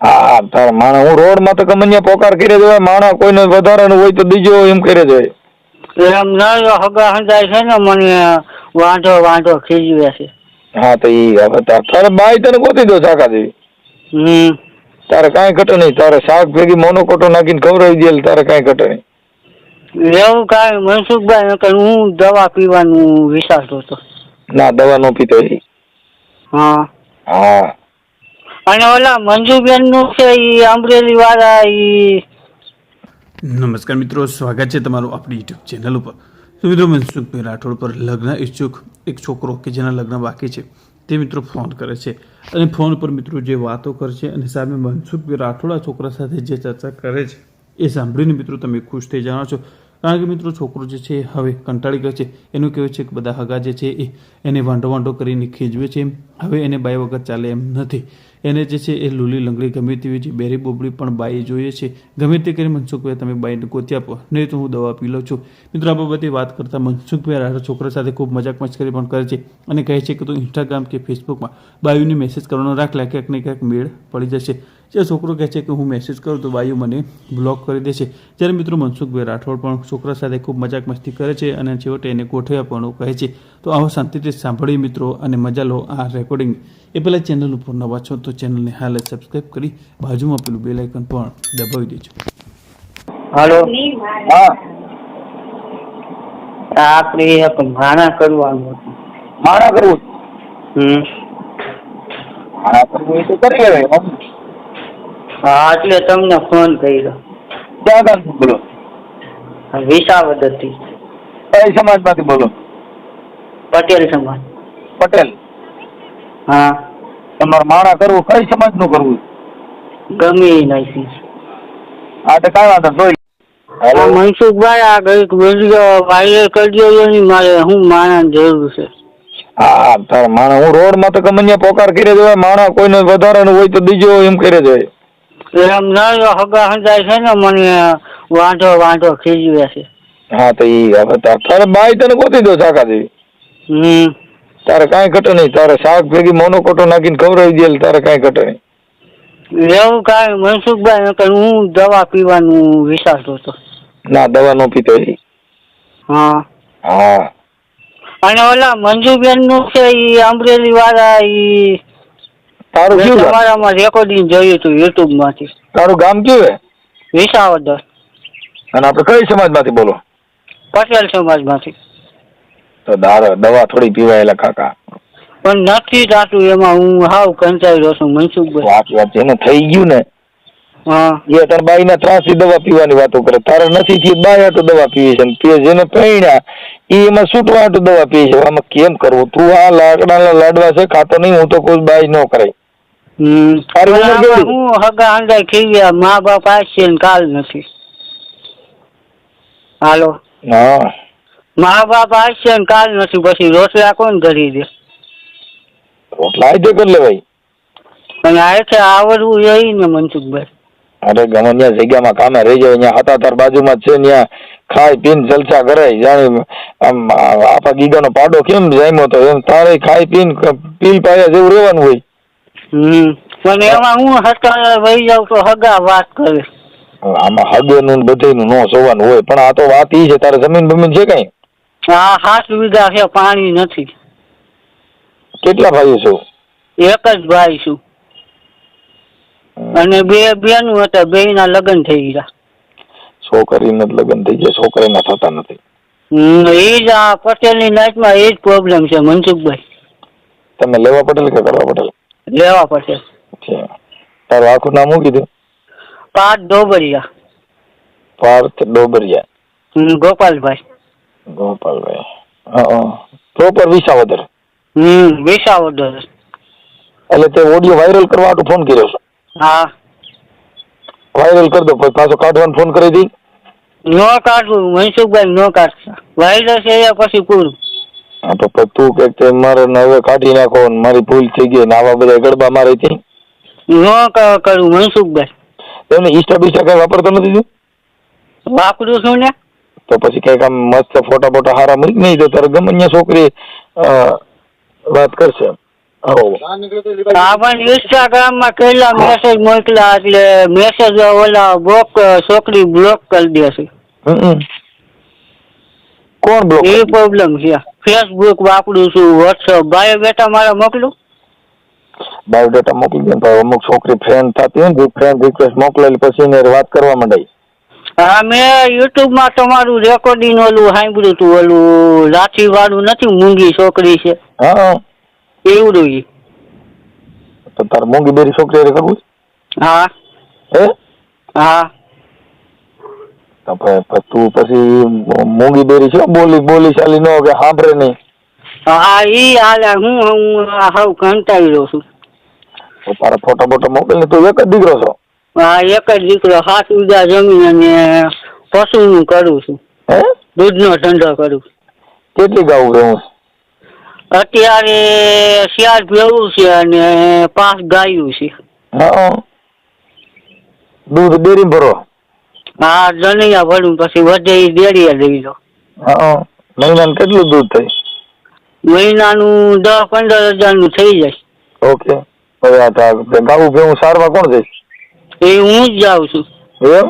હા તારા માણસ હું રોડમાં તો ગમે પોકાર કરે જ હોય માણસ કોઈને વધારાનું હોય તો બીજો એમ કરે જ હોય એમ ના હગા હંજાય છે ને મને વાંધો વાંધો ખીજવે છે. હા તો ઈ હવે તારે બાઈ તને ગોતી દો શાકા દેવી હમ. તારે કાંઈ ઘટે નહીં તારે શાક ભેગી મોનોકોટો નાખીને ખવડાવી દે તારે કાંઈ ઘટે નહીં. એવું કાંઈ મનસુખભાઈ નકર હું દવા પીવાનું વિચારતો હતો. ના દવા નો પીતો હા. હા. અને ઓલા મંજુબેનનું છે ઈ અમરેલી વાળા ઈ નમસ્કાર મિત્રો, સ્વાગત છે તમારું આપણી યુટ્યુબ ચેનલ ઉપર. તો મિત્રો મનસુખભાઈ રાઠોડ પર લગ્ન ઈચ્છુક એક છોકરો કે જેના લગ્ન બાકી છે, તે મિત્રો ફોન કરે છે. અને ફોન પર મિત્રો જે વાતો કરે છે અને સામે મનસુખભાઈ રાઠોડ છોકરા સાથે જે ચર્ચા કરે છે, એ સાંભળીને મિત્રો તમે ખુશ થઈ જાણો છો. કારણ કે મિત્રો છોકરો જે છે હવે કંટાળી ગયો છે. એનું કહેવું છે કે બધા હગા જે છે એ એને વાંઢો વાંઢો કરીને ખીજવે છે હવે એને બાઈ વગર ચાલે એમ નથી. એને જે છે એ લૂલી લંગડી ગમે તેવી છે, બેરી બોબડી પણ બાઈ જોઈએ છે. ગમે તે કરી મનસુખભાઈ તમે બાઈને ગોતી આપો, નહીં તો હું દવા પી લઉં છું. મિત્રો આ બાબતે વાત કરતા મનસુખભાઈ રાઠોડ છોકરા સાથે ખૂબ મજાક મસ્કરી પણ કરે છે અને કહે છે કે તું ઇન્સ્ટાગ્રામ કે ફેસબુકમાં બાયુને મેસેજ કરવાનો રાખ લે ક્યાંક ને ક્યાંક મેળ પડી જશે. જે છોકરો કહે છે કે હું મેસેજ કરું તો બાયુ મને બ્લોક કરી દેશે જ્યારે મિત્રો મનસુખભાઈ રાઠોડ પણ છોકરા સાથે ખૂબ મજાક મસ્તી કરે છે અને છેવટે એને ગોઠવ્યા પણ કહે છે. તો આવો શાંતિથી સાંભળી મિત્રો અને મજા લો આ રેકોર્ડિંગ એ પહેલાં ચેનલ ઉપર નવા છો તો ચેનલને હાલ સબસ્ક્રાઈબ કરી બાજુમાં પેલું બેલ આઇકન પણ દબાવી દેજો. હાલો. હા. આપણે એક ભાણા કરવાનું હતું. માણા કરવું? હમ. માણા કરવું એ તો કરી લેવાય હા એટલે તમને ફોન કર્યો. ક્યાં કામ બોલો? વિસાવદરથી કઈ સમાજમાંથી બોલો? પટેલ સમાજ. પટેલ. હા. તમારે માણા કરવું કઈ સમાજનું કરવું? ગમે એ નાખી હા તો કઈ વાંધો જોઈ હેલો મનસુખભાઈ આ કંઈક વીડિયો વાયરલ કરી દો એની મારે હું માણા જરૂર છે. હા તારા માણસ હું રોડમાં તો ગમે પોકાર કરી દેવાય માણા કોઈને વધારાનું હોય તો બીજો એમ કરે હોય. એમ ના હગા હંધાય છે ને મને વાંધો વાંધો ખીજવે છે. હા તો ઈ હવે તારે બાઈ તને ગોતી દો શાકા જેવી. હમ. તારે કાંઈ ઘટે નહીં. તારે શાક ભેગી મોનોકોટો નાખીને ખવડાવી દે તારે કાંઈ ઘટે નહીં. એવું કાંઈ મનસુખભાઈ નકર હું દવા પીવાનું વિચારતો હતો. ના દવા નો પીતો હા. હા. અને ઓલા મંજુબેનનું છે ઈ અમરેલી વાળા ઈ તારું કયું ગામ? તમારામાં રેકોર્ડિંગ જોયું હતું યુટ્યુબમાંથી તારું ગામ કયું હે વિસાવદર. અને આપણે કઈ સમાજમાંથી બોલો? પટેલ સમાજમાંથી તો દાર દવા થોડી પીવાયેલા કાકા. પણ નથી થતું એમાં હું હાવ કંટાળી રહ્યો છું મનસુખભાઈ. વાત વાત જેને થઈ ગયું ને? હા. એ તાર બાઈ ના ત્રાસથી દવા પીવાની વાતો કરે. તારે નથી બાઈ હાટુ દવા પીવી છે ને તે જેને પૈણ્યા. એ એમાં છૂટવા હાટુ દવા પીએ છે. આમાં કેમ કરવું? તું આ લાકડાના લાડવા છે ખાતો નહીં હું તો કોઈ બાય ન કરાય. તારી ઉંમર પણ હું હગા હંડા થઈ ગયા. મા બાપ આવશે ને કાલ નથી. હાલો. હા. મા બાપ આવશે ને કાલ નથી. પછી રોટલા કોણ કરી દે? રોટલા કરી લેવાય અને આ છે આવડવું એ ને મનસુખભાઈ. અરે ગમે ત્યાં જગ્યામાં કામે રહી જાય ત્યાં હતા તાર બાજુમાં જ છે ત્યાં ખાઈ પીને જલસા કરાય જાણે આમ આપણા ગીગાનો પાડો કેમ જામ્યો તો? એમ તારે ખાઈ પીને પીલ પાયા જેવું રહેવાનું હોય. હમ. પણ એમાં હું હસતા વહી જાઉં તો હગા વાત કરે. આમાં હગેનું ને બધેયનું નો સોવાનું હોય પણ આ તો વાત ઈ છે તારે જમીન બમીન છે કઈ? આ સાત વીઘા છે પાણી નથી. કેટલા ભાઈઓ છો? એક જ ભાઈ છું. અને બે બેનું હતા બે ના લગ્ન થઈ ગયા. છોકરીને જ લગ્ન થઈ જાય છોકરીના થતા નથી. એ જ આ પટેલની નાઈટમાં એ જ પ્રોબ્લેમ છે મનસુખભાઈ. તમે લેવા પટેલ કે કરવા પટેલ? લેવા પટેલ છે તારું આખું નામ શું કીધું પાર્થ ડોબરિયા પાર્થ ડોબરિયા હમ, ગોપાલભાઈ ગોપાલભાઈ પ્રોપર વિસાવદર હમ વિસાવદર એટલે તે ઓડિયો વાયરલ કરવા હાટુ ફોન કર્યો છે હા વાયરલ કરી દો પછી પાછો કાઢવાનો ફોન કરી દી નો કાઢવું મનસુખભાઈ નો કાઢતા વાયરસ એ પછી પૂરું હા તો પછી તું કે તે મારે નવે હવે કાઢી નાખો ને મારી ભૂલ થઈ ગઈ ને આવા બધા ગડબા મારે થી નો ક- કરું મનસુખભાઈ એમને ઈસ્ટા બીસ્ટા કઈ વાપરતો નથી તું? વાપરું છું ને. તો પછી કંઈક આમ મસ્ત ફોટા ફોટા હારા મૂક નહીં? તો તારે ગમે ત્યાં છોકરી અ, વાત કરશે. હો આ પણ ઇન્સ્ટાગ્રામમાં કેટલા મેસેજ મોકલા એટલે મેસેજ ઓલા બ્લોક છોકરી બ્લોક કરી દેશે હમ. કોણ બ્લોક એ પ્રોબ્લેમ છે. ફેસબુક વાપરું છું વોટ્સઅપ બાયોડેટા મારા મોકલું? બાયોડેટા મોકલી દે ભાઈ અમુક છોકરી ફ્રેન્ડ થતી હોય ને ફ્રેન્ડ રિક્વેસ્ટ મોકલેલી પછી એને વાત કરવા માંડાય હા મેં યુટ્યુબમાં તમારું રેકોર્ડિંગ ઓલું સાંભળ્યું હતું ઓલું લાઠી વાળું નથી મૂંગી છોકરી છે. હા. એવું રહ્યું. તો તાર મોંઘી બેરી છોકરી કરવું હા. હે? હા. તો પછી મોંઘી બેરી છે બોલી બોલી ચાલી નો કે સાંભળે નહીં. હા ઈ હાલે હું હું હાવ કંટાળી રહ્યો છું. તો તારા ફોટો બોટો મોકલ ને તું એક જ દીકરો છો? હા એક જ દીકરો હાથ વીઘા જમીન અને પશુનું કરું છું. હે? દૂધનો ધંધો કરું. કેટલી ગાવું રહેવું અત્યારે શિયાળ ભેવું છે અને પાંચ ગાયું છે. હા દૂધ ડેરી ભરો. હા જનૈયા ભરું પછી વધે એ ડેરીએ લઈ લો હા મહિનાનું કેટલું દૂધ થાય? મહિનાનું દસ પંદર હજારનું થઈ જાય. ઓકે. હવે આ તા- ગાવું ભેવું સારવા કોણ જઈશ એ હું જ જાઉં છું. એમ?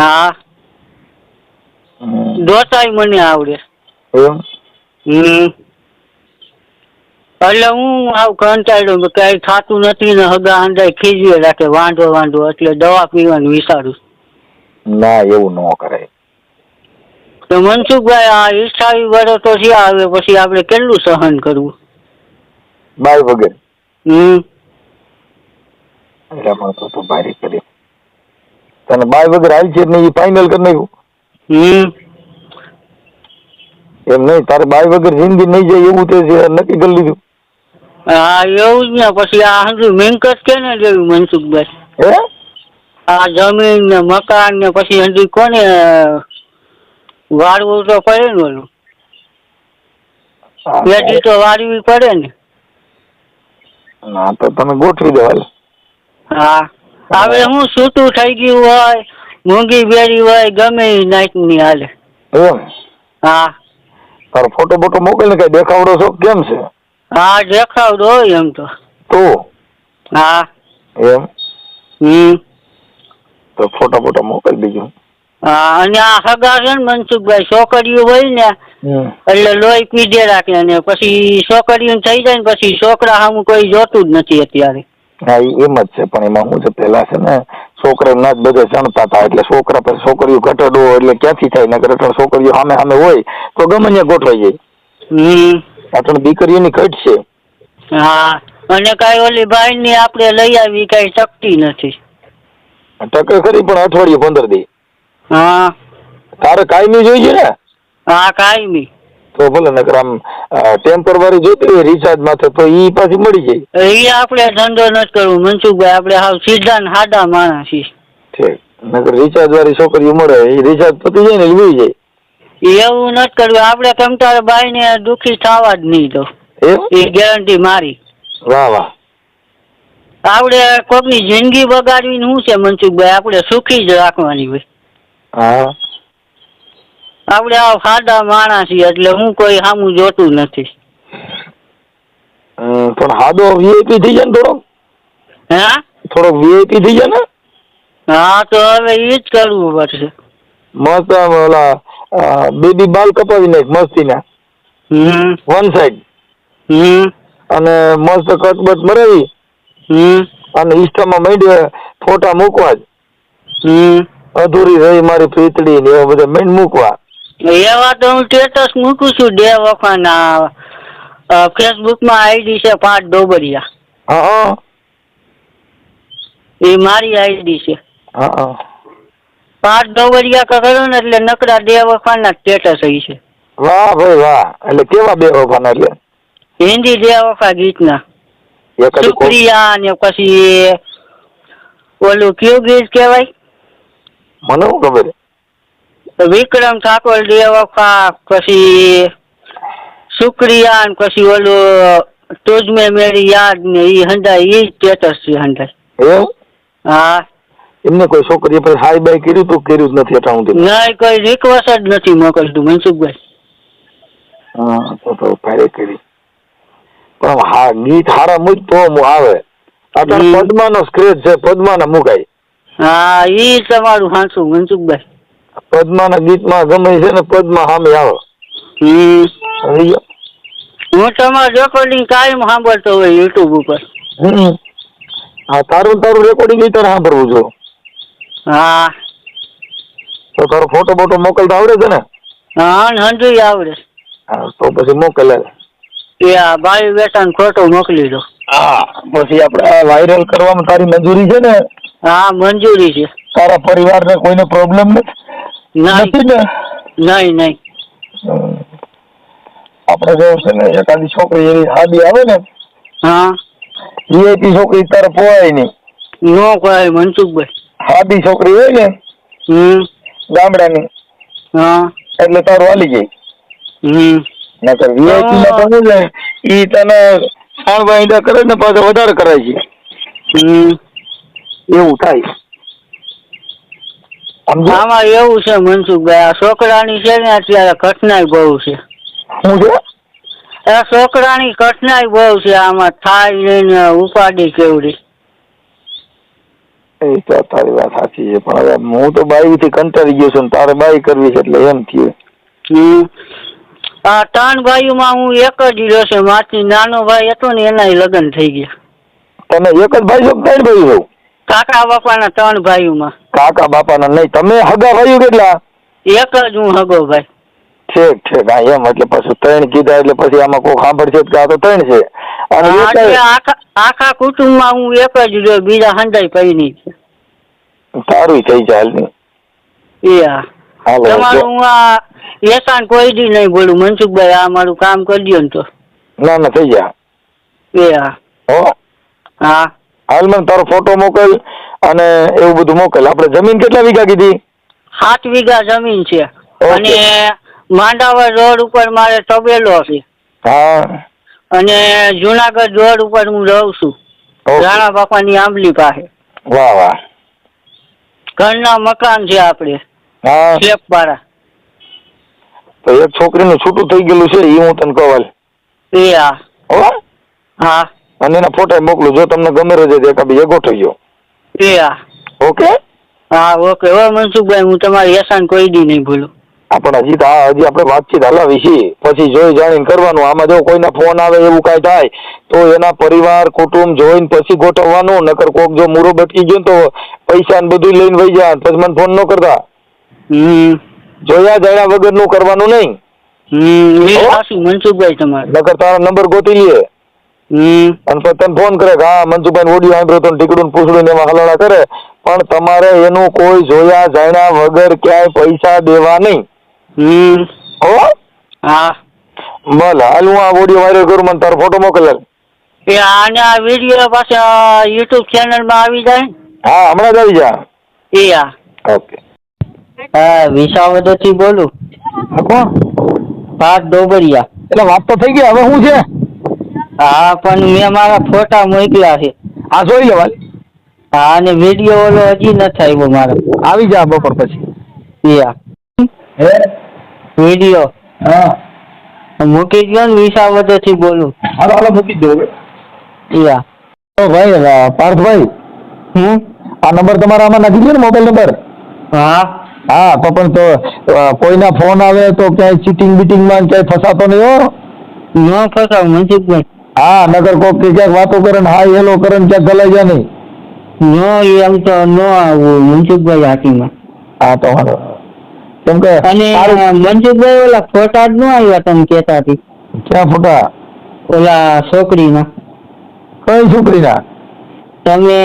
હા. હમ. દોતાય મને આવડે. એમ? હમ. એટલે હું આવું કંટાળ્યો કઈ થતું નથી ને હગા અંદાય ખીજવે રાખે વાંધો વાંધો એટલે દવા પીવાનું વિચારું. ના એવું ન કરાય તો મનસુખભાઈ આ ઈર્ષાવી વડો તો છે આવે પછી આપણે કેટલું સહન કરવું? બાય વગર. હમ. પણ તો તું ભારી કરી. તને બાય વગર આવી છે ને એ ફાઇનલ કરી નાખ્યું. હમ. એમ નહીં તારે બાય વગર જિંદગી નહીં જાય એવું તે છે નક્કી કરી લીધું. હા એવું જ ને પછી આ હજુ મેંકસ કે ને લેવી મનસુખભાઈ. હે? આ જમીન ને મકાન ને પછી હજી કોને વાળવું તો પડે ને ઓલું. પેટી તો વાળવી પડે ને. ના તો તમે ગોઠવી દેવા હા. હવે હું છૂટું થઈ ગયું હોય મૂંગી બેરી હોય ગમે એ નાઈટની હાલે. એમ? હા. તારો ફોટો બોટો મોકલ ને કઈ દેખાવડો છો કેમ છે? હા દેખાવડો હોય એમ તો. તો? હા. એમ? હમ. તો ફોટો ફોટા મોકલ હા અને આ હગા છે ને મનસુખભાઈ છોકરીઓ હોય ને એટલે લોહી પીધે રાખે ને પછી છોકરીઓ થઈ જાય ને પછી છોકરા સામું કોઈ જોતું જ નથી અત્યારે. હા એમ જ છે પણ એમાં હું છે પેલા છે ને છોકરા ના જ બધા ચણતા હતા એટલે છોકરા પર છોકરીઓ ઘટાડો એટલે ક્યાંથી થાય નગર અટણ છોકરીઓ સામે સામે હોય તો ગમે ત્યાં ગોઠવાઈ જાય. હમ. અટણ દીકરીઓની ઘટ છે. હા અને કઈ ઓલી ભાઈ ની આપણે લઈ આવી કઈ શક્તિ નથી. ટકે ખરી પણ અઠવાડિયે પંદર દી. હા. તારે કાયમી જોઈએ ને? હા કાયમી. તો ભલે નકર આમ ટેમ્પરરી જોઈતી હોય રિચાર્જ માથે તો ઈ પાછી મળી જાય. એ આપણે ધંધો નથી કરવું. મનસુખભાઈ આપણે હાવ સીધા ને હાડા માણસ છીએ. ઠીક. નકર રિચાર્જ વાળી છોકરીઓ મળે એ રિચાર્જ પતી જાય ને એ જાય. એવું નથી કરવું. આપણે કમતાર બાઈ ને દુખી થવા જ નહીં તો એ ગેરંટી મારી. વાહ વાહ. આપણે કોકની જિંદગી બગાડવી શું છે મનસુખભાઈ? આપણે સુખી જ રાખવાની હોય. હા. આપણે આ સાદા માણસ છીએ એટલે હું કોઈ સામું જોતું નથી. પણ હાદો વીઆઈપી થઈ જાય ને થોડો હા? થોડોક વીઆઈપી થઈ જાય ને હા તો હવે એ જ કરવું પડશે. મસ્ત ઓલા બેબી બાલ કપાવી નાખ મસ્તીના. હમ. વન સાઈડ હમ. અને મસ્ત કટબટ મરાવી. અને ઇન્સ્ટામાં માંડ્યા ફોટા મૂકવા જ. અધૂરી રહી મારી ફીતડી ને એવા બધા માંડ મૂકવા. એવા તો હું સ્ટેટસ મૂકું છું બે વખાના ફેસબુકમાં આઈડી છે પાંચ ડોબરિયા. હા એ મારી આઈડી છે. હા પાંચ ડોબરિયા કરો ને એટલે નકરા બે વખાના સ્ટેટસ હોય છે. વાહ ભાઈ વાહ. એટલે કેવા બે વફાના એટલે? હિન્દી બે વખા ગીતના. સુપ્રિયા ને પછી ઓલું કયું ગીત કહેવાય? મને શું ખબર? વિક્રમ ઠાકોર બે વખા પછી શુક્રિયા ને પછી ઓલું તુજમે મેરી યાદ ને ઈ હંડાય ઈ સ્ટેટસ છે હંડાય હા. એમને કોઈ છોકરીએ પર હાઈ બાય કર્યું તો કર્યું જ નથી અટાઉન્ટ નહીં કોઈ રિક્વેસ્ટ જ નથી મોકલતું મનસુખભાઈ. હા તો તો ભારે કરી. પણ હા ગીત હારા મૂક તો આવે. અત્યારે. પદ્માનો સ્ક્રેચ છે પદ્માના મુકાય હા ઈ તમારું હાંસું મનસુખભાઈ. પદ્માના ગીતમાં ગમે છે ને પદ્મા સામે આવે? હું તમારું રેકોર્ડિંગ કાયમ સાંભળતો હોય યુટ્યુબ ઉપર. હા તારું તારું રેકોર્ડિંગ તારે સાંભળવું જો હા. તો તારો ફોટો બોટો મોકલતા આવડે છે ને? હા હંજુ આવડે. હા તો પછી મોકલે. એ આ બાઈ બેટાને ખોટો મોકલી દો. હા પછી આપણે વાયરલ કરવામાં તારી મંજૂરી છે ને? હા મંજૂરી છે. તારા પરિવારને કોઈને પ્રોબ્લેમ નથી? ને? નહીં નહીં. આપણે જો છે ને એકાદી છોકરી એવી હાદી આવે ને? હા. વીઆઈપી છોકરી તારે પોવાય નહીં. નો કોઈ મનસુખભાઈ. હાદી છોકરી હોય ને? હમ. ગામડાની. હા. એટલે તારું હાલી જાય હમ. નકર વીઆઈપી માં તો શું છે ઈ તને સાણવા ઈંડા કરે ને પાછા વધારે કરાય છે. એવું થાય. આમાં એવું છે મનસુખભાઈ આ છોકરાની છે ને અત્યારે કઠનાઈ બહુ છે. શું છે? આ છોકરાની કઠનાઈ બહુ છે આમાં થાય ને ઉપાડી કેવડી. એ તો તારી વાત સાચી છે પણ હવે હું તો બાઈ થી કંટાળી ગયો છું તારે બાઈ કરવી છે એટલે એમ થયું. આ ત્રણ ભાઈઓમાં હું એક જ રહ્યો છે માથી નાનો ભાઈ હતો ને એના લગ્ન થઈ ગયા. તમે એક જ ભાઈ છો કે ત્રણ ભાઈ છો? કાકા બાપાના ત્રણ ભાઈઓમાં. કાકા બાપાના નહીં. તમે હગા ભાઈઓ કેટલા? એક જ હું હગો ભાઈ. ઠીક ઠીક. હા એમ એટલે પછી ત્રણ કીધા એટલે પછી આમાં કોઈ સાંભળશે કે આ તો ત્રણ છે. અને આખા આખા કુટુંબમાં હું એક જ રહ્યો. બીજા હંધાઈ પૈની છે. સારું થઈ જાય હાલ એ હા. તમારું હું આ એકાન કોઈ દી નહીં બોલું. મનસુખભાઈ આ મારું કામ કરજો ને તો. ના ના થઈ જાય એ હા. હો? હા. હાલ મને તારો ફોટો મોકલ અને એવું બધું મોકલ. આપણે જમીન કેટલા વીઘા કીધી? સાત વીઘા જમીન છે. અને માંડાવર રોડ ઉપર મારે તબેલો છે. હા. અને જુનાગઢ રોડ ઉપર હું રહું છું. રાણા બાપાની આંબલી પાસે. વાહ વાહ. ઘરના મકાન છે આપણે. હા. તો એક છોકરીનું છૂટું થઈ ગયેલું છે એ હું તને કહું એ હા હો. હા અને એના ફોટા મોકલું જો તમને ગમે છે એકા બીજે ગોઠવજો એ હા ઓકે? હા ઓકે. ઓ મનસુખભાઈ હું તમારી એસાન કોઈ દી નહીં ભૂલું. આપણે હજી તો હજી આપણે વાતચીત હલાવી છીએ. પછી જોઈ જાણીને કરવાનું. આમાં જો કોઈના ફોન આવે એવું કાંઈ થાય તો એના પરિવાર કુટુંબ જોઈને પછી ગોઠવવાનું. નકર કોક જો મૂરો બટકી ગયો તો પૈસા ને બધું લઈને વહી જાય પછી મને ફોન ન કરતા. હમ. જોયા જાણ્યા વગરનું કરવાનું નહીં. મનસુખભાઈ તમારું. નકર તારો નંબર ગોતી લે. અને તને ફોન કરે કે હા મનસુભાઈ ઓડિયો સાંભળ્યો તો ટીકડું પૂછડું ને એમાં હલાડા કરે. પણ તમારે એનું કોઈ જોયા જાણ્યા વગર ક્યાંય પૈસા દેવા નહીં. હો? હા. ભલે હાલ હું આ ઓડિયો વાયરલ કરું મને તારો ફોટો મોકલે એ આને આ વીડિયો પાછા યુટ્યુબ ચેનલમાં આવી જાય હા હમણાં જ આવી જા. એ હા ઓકે. હા વિસાવદરથી બોલું. કોણ? પાર્થ ડોબરિયા. એટલે વાત તો થઈ ગઈ હવે શું છે? હા પણ મેં મારા ફોટા મોકલ્યા છે. આ જોઈ લેવા હા અને વીડિયો ઓલો હજી નથી આવ્યો મારો. આવી જા બપોર પછી. યા. હે? વીડિયો હા. મૂકી દો ને વિસાવદરથી બોલું. હાલો હાલો મૂકી દો યા. ઓ હા ભાઈ પાર્થભાઈ હમ? આ નંબર તમારા આમાં નાખી દો ને મોબાઈલ નંબર? હા. હા તો પણ તો કોઈના ફોન આવે તો ક્યાંય ચીટિંગ બીટિંગમાં ક્યાંય ફસાતો નહીં હો. ન ફસાવ મનસુખભાઈ હા નગર કોક કે ક્યાંક વાતો કરે ને હા હેલો કરે ને ક્યાંક ગલાઈ જાય નહીં. ન એમ તો ન આવું મનસુખભાઈ હાથીમાં. હા તો હારો કેમ કે અને મનસુખભાઈ ઓલા ફોટા જ ન આવ્યા તમે કહેતા હતી ક્યાં ફોટા? ઓલા છોકરીના. કઈ છોકરીના? તમે